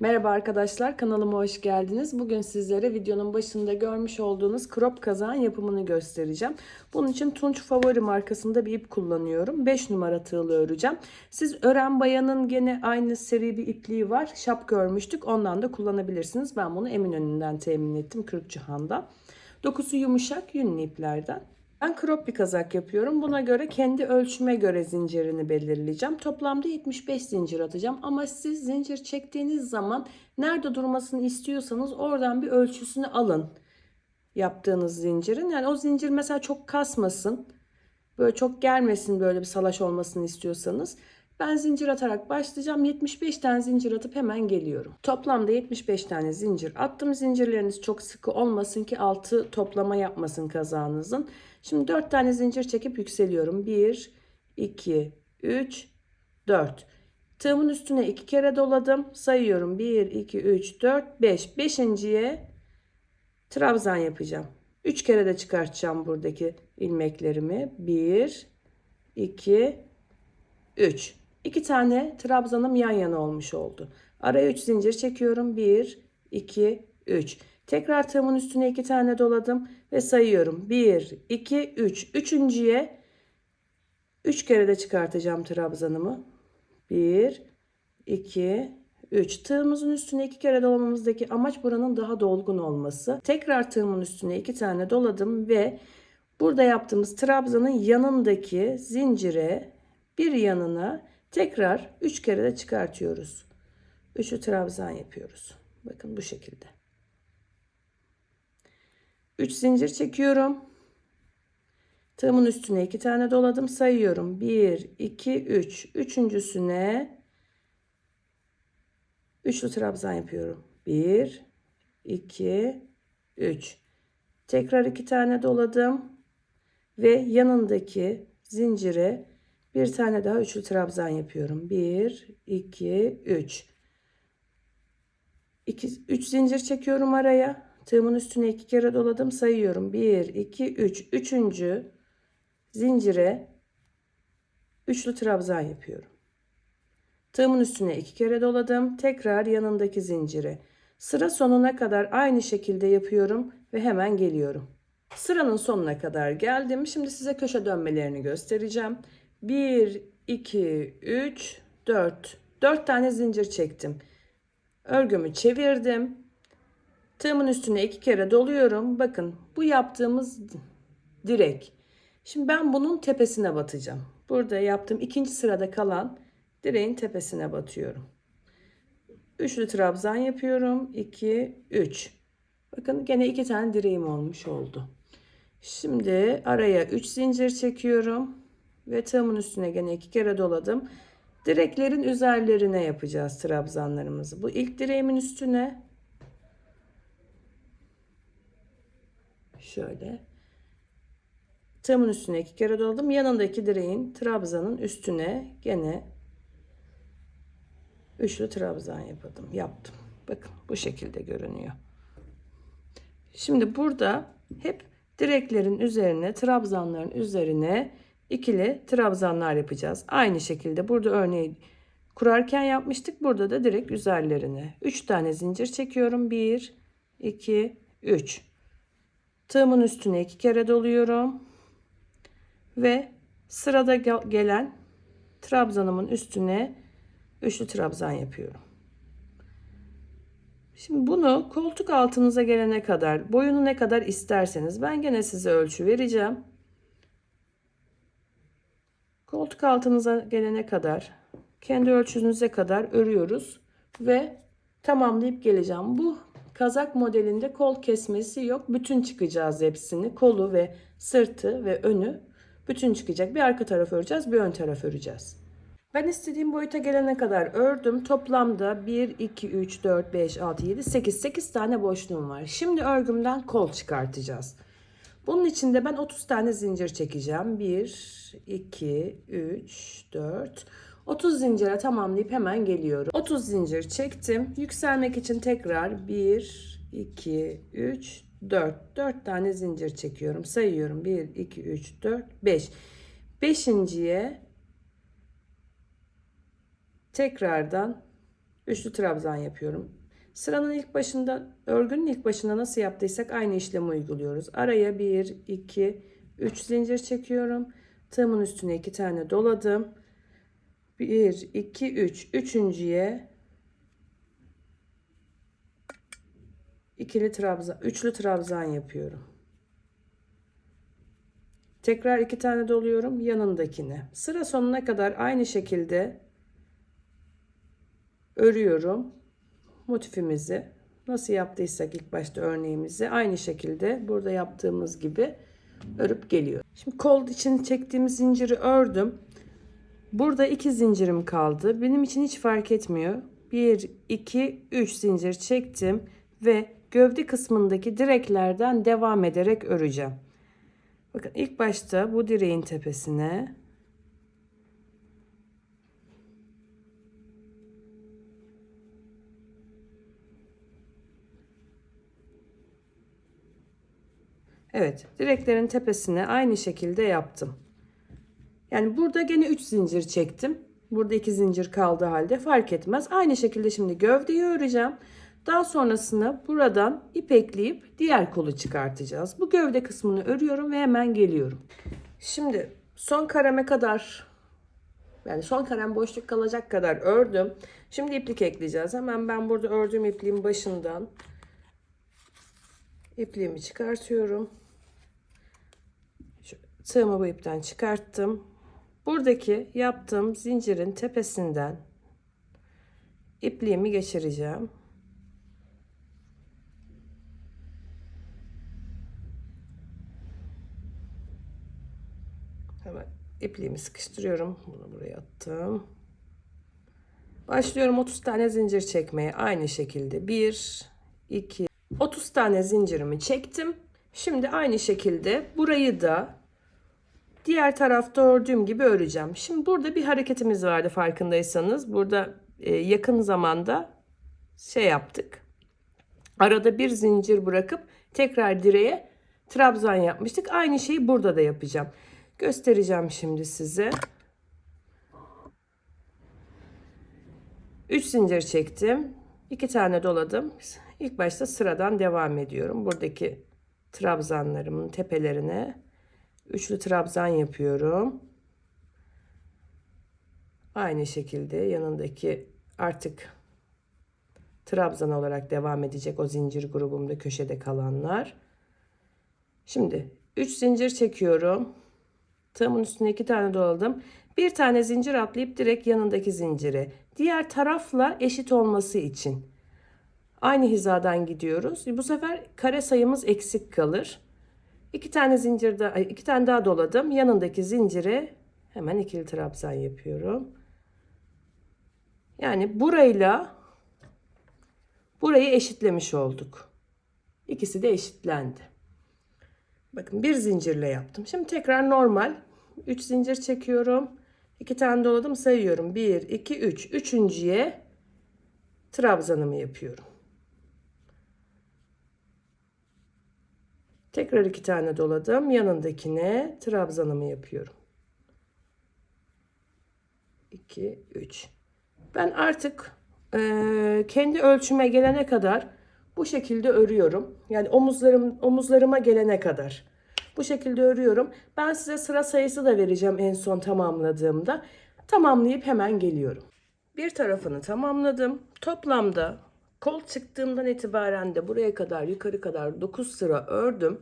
Merhaba arkadaşlar kanalıma hoş geldiniz. Bugün sizlere videonun başında görmüş olduğunuz crop kazağın yapımını göstereceğim. Bunun için Tunç Favori markasında bir ip kullanıyorum. 5 numara tığlı öreceğim. Siz ören bayanın gene aynı seri bir ipliği var. Şap görmüştük ondan da kullanabilirsiniz. Ben bunu Eminönü'nden temin ettim Kırkçıhan'da. Dokusu yumuşak yünlü iplerden. Ben crop bir kazak yapıyorum. Buna göre kendi ölçüme göre zincirini belirleyeceğim. Toplamda 75 zincir atacağım. Ama siz zincir çektiğiniz zaman nerede durmasını istiyorsanız oradan bir ölçüsünü alın. Yaptığınız zincirin. Yani o zincir mesela çok kasmasın. Böyle çok germesin böyle bir salaş olmasını istiyorsanız. Ben zincir atarak başlayacağım. 75 tane zincir atıp hemen geliyorum. Toplamda 75 tane zincir attım. Zincirleriniz çok sıkı olmasın ki altı toplama yapmasın kazağınızın. Şimdi 4 tane zincir çekip yükseliyorum. 1, 2, 3, 4. Tığımın üstüne 2 kere doladım. Sayıyorum. 1, 2, 3, 4, 5. Beşinciye trabzan yapacağım. 3 kere de çıkartacağım buradaki ilmeklerimi. 1, 2, 3. 2 tane trabzanım yan yana olmuş oldu. Araya 3 zincir çekiyorum. 1, 2, 3. Tekrar tığımın üstüne 2 tane doladım ve sayıyorum. 1, 2, 3. Üçüncüye 3 kere de çıkartacağım trabzanımı. 1, 2, 3. Tığımızın üstüne 2 kere dolamamızdaki amaç buranın daha dolgun olması. Tekrar tığımın üstüne 2 tane doladım ve burada yaptığımız trabzanın yanındaki zincire bir yanına tekrar 3 kere de çıkartıyoruz. 3'ü trabzan yapıyoruz. Bakın bu şekilde. 3 zincir çekiyorum. Tığımın üstüne 2 tane doladım. Sayıyorum. 1, 2, 3. Üçüncüsüne üçlü trabzan yapıyorum. 1, 2, 3. Tekrar 2 tane doladım. Ve yanındaki zincire bir tane daha üçlü trabzan yapıyorum. 1, 2, 3. 2, 3 zincir çekiyorum araya. Tığımın üstüne iki kere doladım. Sayıyorum. 1, 2, 3. Üçüncü zincire üçlü trabzan yapıyorum. Tığımın üstüne iki kere doladım. Tekrar yanındaki zincire. Sıra sonuna kadar aynı şekilde yapıyorum ve hemen geliyorum. Sıranın sonuna kadar geldim. Şimdi size köşe dönmelerini göstereceğim. 1, 2, 3, 4. 4 tane zincir çektim. Örgümü çevirdim. Tığımın üstüne iki kere doluyorum. Bakın bu yaptığımız direk. Şimdi ben bunun tepesine batacağım. Burada yaptığım ikinci sırada kalan direğin tepesine batıyorum. Üçlü trabzan yapıyorum. 2, 3. Bakın gene iki tane direğim olmuş oldu. Şimdi araya 3 zincir çekiyorum. Ve tığımın üstüne gene iki kere doladım. Direklerin üzerlerine yapacağız trabzanlarımızı. Bu ilk direğimin üstüne şöyle tığımın üstüne iki kere doladım. Yanındaki direğin trabzanın üstüne gene üçlü trabzan yapalım. Yaptım. Bakın bu şekilde görünüyor. Şimdi burada hep direklerin üzerine trabzanların üzerine ikili trabzanlar yapacağız. Aynı şekilde burada örneği kurarken yapmıştık. Burada da direkt üzerlerine 3 tane zincir çekiyorum. 1 2 3 Tığımın üstüne iki kere doluyorum. Ve sırada gelen trabzanımın üstüne üçlü trabzan yapıyorum. Şimdi bunu koltuk altınıza gelene kadar, boyunu ne kadar isterseniz ben gene size ölçü vereceğim. Koltuk altınıza gelene kadar, kendi ölçünüze kadar örüyoruz ve tamamlayıp geleceğim. Bu Kazak modelinde kol kesmesi yok. Bütün çıkacağız hepsini. Kolu ve sırtı ve önü bütün çıkacak. Bir arka taraf öreceğiz, bir ön taraf öreceğiz. Ben istediğim boyuta gelene kadar ördüm. Toplamda 1, 2, 3, 4, 5, 6, 7, 8. 8 tane boşluğum var. Şimdi örgümden kol çıkartacağız. Bunun için de ben 30 tane zincir çekeceğim. 1, 2, 3, 4, 30 zincire tamamlayıp hemen geliyorum. 30 zincir çektim. Yükselmek için tekrar 1, 2, 3, 4. 4 tane zincir çekiyorum. Sayıyorum. 1, 2, 3, 4, 5. Beşinciye tekrardan Üçlü trabzan yapıyorum. Sıranın ilk başında, örgünün ilk başında nasıl yaptıysak aynı işlemi uyguluyoruz. Araya 1, 2, 3 zincir çekiyorum. Tığımın üstüne 2 tane doladım. 1, 2, 3. Üçüncüye ikili trabzan, üçlü trabzan yapıyorum. Tekrar iki tane doluyorum yanındakine. Sıra sonuna kadar aynı şekilde örüyorum motifimizi. Nasıl yaptıysak ilk başta örneğimizi aynı şekilde burada yaptığımız gibi örüp geliyor. Şimdi kol için çektiğimiz zinciri ördüm. Burada iki zincirim kaldı. Benim için hiç fark etmiyor. 1, 2, 3 zincir çektim ve gövde kısmındaki direklerden devam ederek öreceğim. Bakın ilk başta bu direğin tepesine Evet, direklerin tepesine aynı şekilde yaptım. Yani burada gene 3 zincir çektim. Burada 2 zincir kaldığı halde fark etmez. Aynı şekilde şimdi gövdeyi öreceğim. Daha sonrasında buradan ipekleyip diğer kolu çıkartacağız. Bu gövde kısmını örüyorum ve hemen geliyorum. Şimdi son kareme kadar yani son karem boşluk kalacak kadar ördüm. Şimdi iplik ekleyeceğiz. Hemen ben burada ördüğüm ipliğin başından ipliğimi çıkartıyorum. Tığımı bu ipten çıkarttım. Buradaki yaptığım zincirin tepesinden ipliğimi geçireceğim. Hemen ipliğimi sıkıştırıyorum. Bunu buraya attım. Başlıyorum 30 tane zincir çekmeye. Aynı şekilde 1, 2, 30 tane zincirimi çektim. Şimdi aynı şekilde burayı da diğer tarafta ördüğüm gibi öreceğim. Şimdi burada bir hareketimiz vardı farkındaysanız. Burada e, yakın zamanda şey yaptık. Arada bir zincir bırakıp tekrar direğe trabzan yapmıştık. Aynı şeyi burada da yapacağım. Göstereceğim şimdi size. 3 zincir çektim. 2 tane doladım. İlk başta sıradan devam ediyorum. Buradaki trabzanlarımın tepelerine üçlü trabzan yapıyorum. Aynı şekilde yanındaki artık trabzan olarak devam edecek o zincir grubumda köşede kalanlar. Şimdi 3 zincir çekiyorum. Tığımın üstüne 2 tane doladım. Bir tane zincir atlayıp direkt yanındaki zincire. Diğer tarafla eşit olması için. Aynı hizadan gidiyoruz. Bu sefer kare sayımız eksik kalır. İki tane zincir daha, iki tane daha doladım. Yanındaki zincire hemen ikili trabzan yapıyorum. Yani burayla burayı eşitlemiş olduk. İkisi de eşitlendi. Bakın bir zincirle yaptım. Şimdi tekrar normal 3 zincir çekiyorum. 2 tane doladım sayıyorum. 1 2 3. Üçüncüye trabzanımı yapıyorum. Tekrar iki tane doladım. Yanındakine trabzanımı yapıyorum. 2 3. Ben artık e, kendi ölçüme gelene kadar bu şekilde örüyorum. Yani omuzlarım omuzlarıma gelene kadar. Bu şekilde örüyorum. Ben size sıra sayısı da vereceğim en son tamamladığımda. Tamamlayıp hemen geliyorum. Bir tarafını tamamladım. Toplamda kol çıktığımdan itibaren de buraya kadar yukarı kadar 9 sıra ördüm.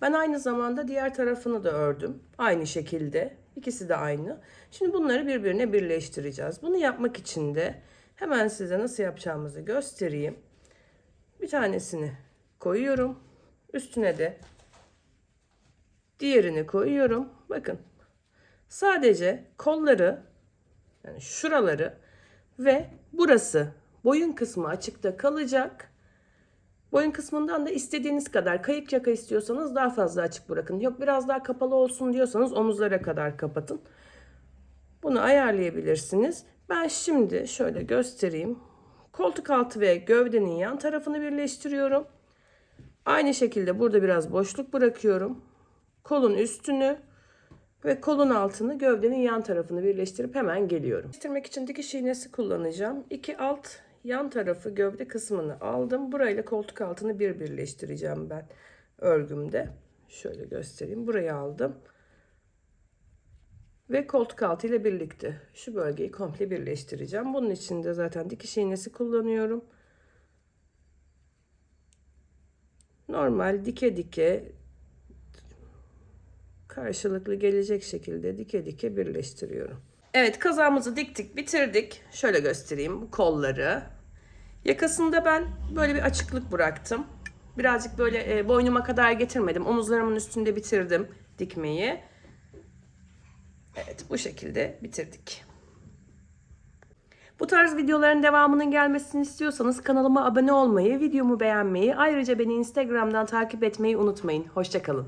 Ben aynı zamanda diğer tarafını da ördüm. Aynı şekilde. İkisi de aynı. Şimdi bunları birbirine birleştireceğiz. Bunu yapmak için de hemen size nasıl yapacağımızı göstereyim. Bir tanesini koyuyorum. Üstüne de diğerini koyuyorum. Bakın. Sadece kolları yani şuraları ve burası boyun kısmı açıkta kalacak. Boyun kısmından da istediğiniz kadar kayık yaka istiyorsanız daha fazla açık bırakın. Yok biraz daha kapalı olsun diyorsanız omuzlara kadar kapatın. Bunu ayarlayabilirsiniz. Ben şimdi şöyle göstereyim. Koltuk altı ve gövdenin yan tarafını birleştiriyorum. Aynı şekilde burada biraz boşluk bırakıyorum. Kolun üstünü ve kolun altını gövdenin yan tarafını birleştirip hemen geliyorum. Birleştirmek için dikiş iğnesi kullanacağım. İki alt yan tarafı gövde kısmını aldım. Burayla koltuk altını bir birleştireceğim ben örgümde. Şöyle göstereyim. Burayı aldım. Ve koltuk altı ile birlikte şu bölgeyi komple birleştireceğim. Bunun için de zaten dikiş iğnesi kullanıyorum. Normal dike dike karşılıklı gelecek şekilde dike dike birleştiriyorum. Evet kazağımızı diktik bitirdik. Şöyle göstereyim bu kolları. Yakasında ben böyle bir açıklık bıraktım. Birazcık böyle e, boynuma kadar getirmedim. Omuzlarımın üstünde bitirdim dikmeyi. Evet bu şekilde bitirdik. Bu tarz videoların devamının gelmesini istiyorsanız kanalıma abone olmayı, videomu beğenmeyi, ayrıca beni Instagram'dan takip etmeyi unutmayın. Hoşçakalın.